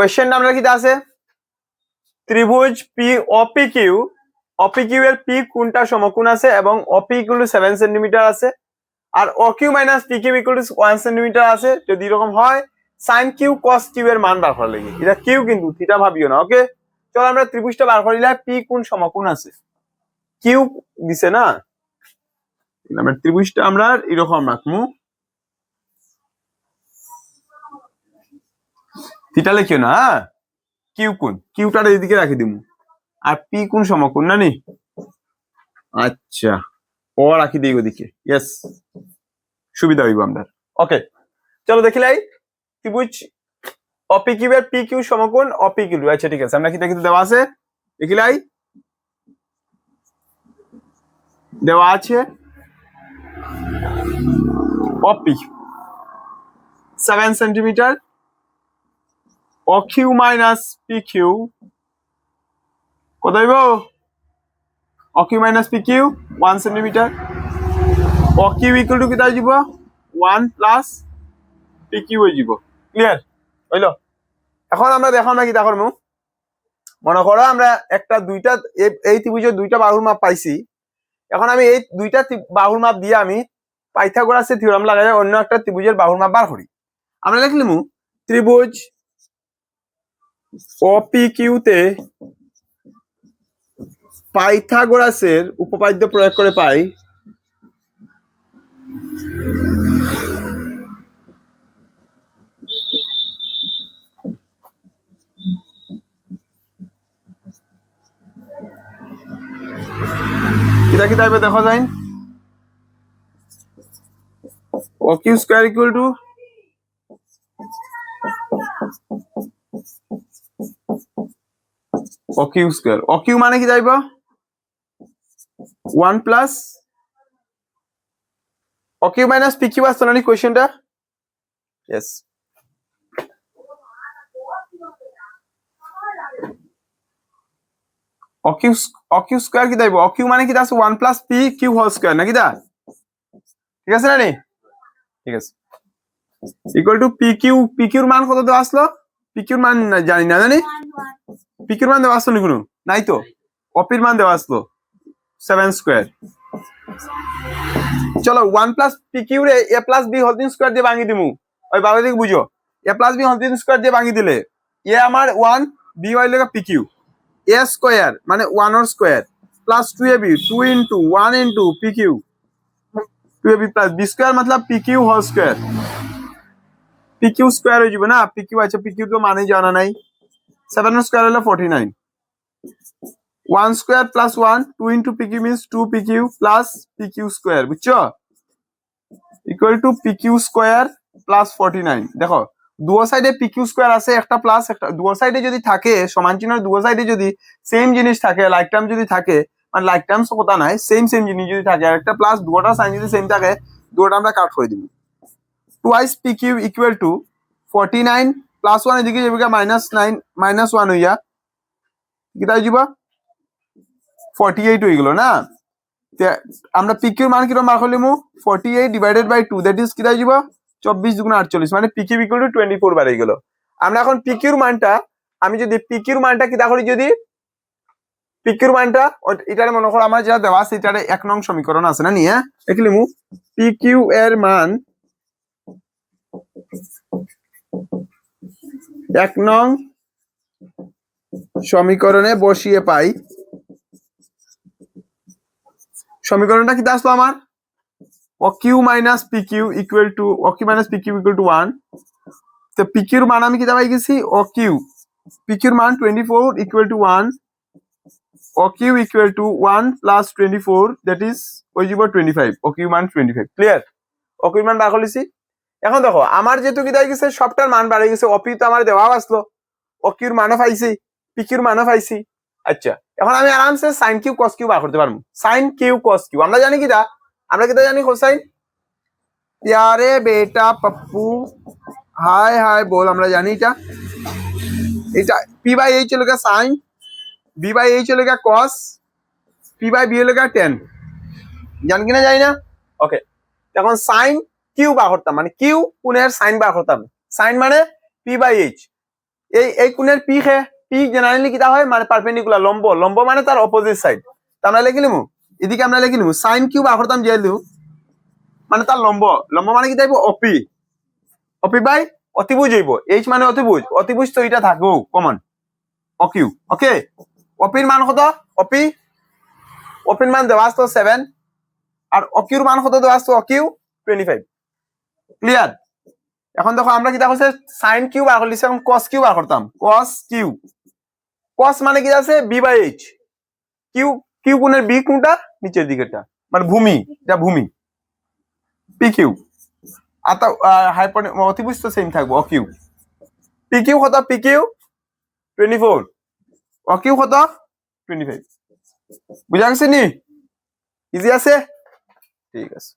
কোয়েশ্চেনটা আমরা কি আছে? ত্রিভুজ P O P Q O P Q এর পি কোনটা সমকোণ আছে? এবং O P equal two seven centimetre আছে। আর O Q minus P Q equal to one centimetre আছে। যদি এরকম হয় সাইন কিউ কস কিউ এর মান বার করা লাগে। এটা কিউ কিন্তু থিটা ভাবিও না ওকে চলো আমরা ত্রিভুজটা বার করিলে পি কোন সমকোণ আছে? কিউ দিছে না? ত্রিভুজটা আমরা এরকম রাখব থিটা লিখিও না হ্যাঁ? কিউ কোন? কিউটার এদিকে রাখি দিমু। আর পি কোন সমকোণ না নি আচ্ছা ও রাখি দিই ওদিকে। ইয়েস সুবিধা হইব আমরা ওকে চলো দেখি দেখিলাই ত্রিভুজ অপি কিউ এর পি কিউ সমকোণ অপি কিউ। আচ্ছা ঠিক আছে, আমরা কি দেখি দেওয়া আছে? দেখিলাই দেওয়া আছে। OP seven centimetre O Q minus P Q কত হইব O Q minus P Q one centimetre O Q equal to কেটা যাব ওয়ান প্লাস পি কিউ হয়ে যাব ক্লিয়ার হইল এখন আমরা দেখাও না কি দেখো মু মনে করো আমরা একটা দুইটা এই ত্রিভুজের দুইটা বাহুর মাপ পাইছি এখন আমি এই দুইটা বাহুর মাপ দিয়ে আমি পাইথাগোরাসের থিওরাম লাগাই অন্য একটা ত্রিভুজের বাহুর মাপ বার করি। আমরা লিখলিমু ত্রিভুজ ওপি কিউতে পাইথাগোরাসের উপপাদ্য প্রয়োগ করে পাই। দেখা যায় O Q square equal to O Q square O Q মানে কি যাইব? One plus O Q minus P Q আসতো না কোয়েশ্চেনটা ইয়েস ও কিউ স্কোয়ার কি যাইব? ও কিউ মানে কি আছে one plus P Q whole square নাকি দা? ঠিক আছে না নি? ঠিক আছে। ইকুয়াল টু পি মান কত দেওয়া আসলো? মান জানি না, জানি? পিকির মান দেওয়া আসলো কোনো নাই তো? অপির মান দেওয়া আসলো। সেভেন স্কোয়ার চলো ওয়ান প্লাস রে এ প্লাস বি হোল তিন স্কোয়ার দিয়ে ভাঙি দিমু। ওই বাবা দিকে বুঝো। A plus B whole square দিয়ে ভাঙি দিলে এ আমার ওয়ান বি ওয়াই লেখা পিকিউ এ স্কোয়ার মানে one or square plus two A B two into one into PQ two A B plus B square Matlab PQ whole square PQ square হয়ে যাবে না? পিকিউ আছে PQ তো মানে জানা নাই। সেভেন স্কোয়ার হলো forty nine one square plus one two into PQ means two PQ plus PQ square বুঝছ? Equal to PQ square plus forty nine দেখো দুও সাইডে পিকিউ স্কোয়ার আছে, একটা প্লাস একটা দুও সাইডে যদি থাকে, সমান চিহ্ন দুও সাইডে যদি সেম জিনিস থাকে লাইক টার্ম যদি থাকে মানে লাইক টার্মস কথা নাই সেম সেম জিনিস যদি থাকে, আর একটা প্লাস দুটা সাইন যদি সেম থাকে দুটা আমরা কাট করে দিব। Twice PQ equal to forty nine plus one এদিকে যাবে মাইনাস নাইন মাইনাস ওয়ান হইয়া। কিতা হয়ে যাবা ফর্টি এইট হয়ে গেল না আমরা পিকিউর মান কীরকম বার করলিমু forty eight divided by two that is কিতা হয়ে যাবা চব্বিশ দুগুণ আটচল্লিশ মানে PQ equal to twenty four বাড়ে গেল আমরা এখন পিকিউর মানটা, আমি যদি পিকিউর মানটা কিতা করি যদি? পিকিউর মানটা এটারে মনে করো আমার যেটা দেওয়া আছে, এটারে এক নং সমীকরণ আছে না নিয়ে? লিখলিমু পিকিউ এর মান এক নং সমীকরণে বসিয়ে পাই। সমীকরণটা কি আসলো আমার? O Q minus P Q equal to O Q minus P Q equal to one তো পি কিউর মান আমি কি পাই গেছি? O Q. পি কিউর মান twenty four equal to one O Q equal to one plus twenty four that is ওই যাব টোয়েন্টি ফাইভ ও কিউ মান twenty five clear O Q মান বার করলিছি এখন দেখো, আমার যেহেতু কি গেছে, সবটার মান বাড়ে গেছে অপি তো আমার দেওয়া আসলো। অকিউর মানও পাইছি, পিকিউর মানও পাইছি। আচ্ছা এখন আমি আরামসে সাইন কিউ কস কিউ বার করতে পারব। সাইন কিউ কস কিউ আমরা জানি কিটা? আমরা কিটা জানি হোসাইন প্যারে বেটা পপ্পু। হাই হাই বল, আমরা জানি এটা। এটা পি বাই এইচ হলো সাইন বি বাই এইচ হলো কস পি বাই বি হলো টেন জান কিনা, জানি না? ওকে এখন সাইন কিউ বার করতাম মানে কিউ পুনের সাইন বার করতাম। সাইন মানে পি বাই এইচ এই এই কোণের পি খে পি জেনারেলি কিটা হয়? মানে পারপেন্ডিকুলার লম্ব। লম্ব মানে তার অপোজিট সাইড তা আমরা লিখে নিমু। এদিকে আমরা লিখে নিমু। সাইন কিউব আখরতাম জিয়াই দিও মানে তার লম্ব। লম্ব মানে কি যাইব অপি। অপি বাই অতিভুজ হইব। এইচ মানে অতিভুজ। অতিভুজ তো এটা থাকব কমন অকিউ। ওকে অপির মান কত? অপি। অপির মান দেওয়া আসতো সেভেন আর অকিউর মান কত দেওয়া আসতো অকিউ টোয়েন্টি ফাইভ ক্লিয়ার এখন দেখো, আমরা কিটা করছে সাইন কিউ বার করলিছি এখন কস কিউ বার করতাম। কস কিউ কস মানে কি আছে? B by H Q Q কোণের বি কোনটা? নিচের দিকেরটা। মানে ভূমি, এটা ভূমি। পি কিউ আর তা হাইপার অতিভুজ তো সেম থাকব অকিউ পি কিউ কত? P Q twenty four OQ কত? টোয়েন্টি ফাইভ বুঝা গেছে নি? ইজি আছে? ঠিক আছে।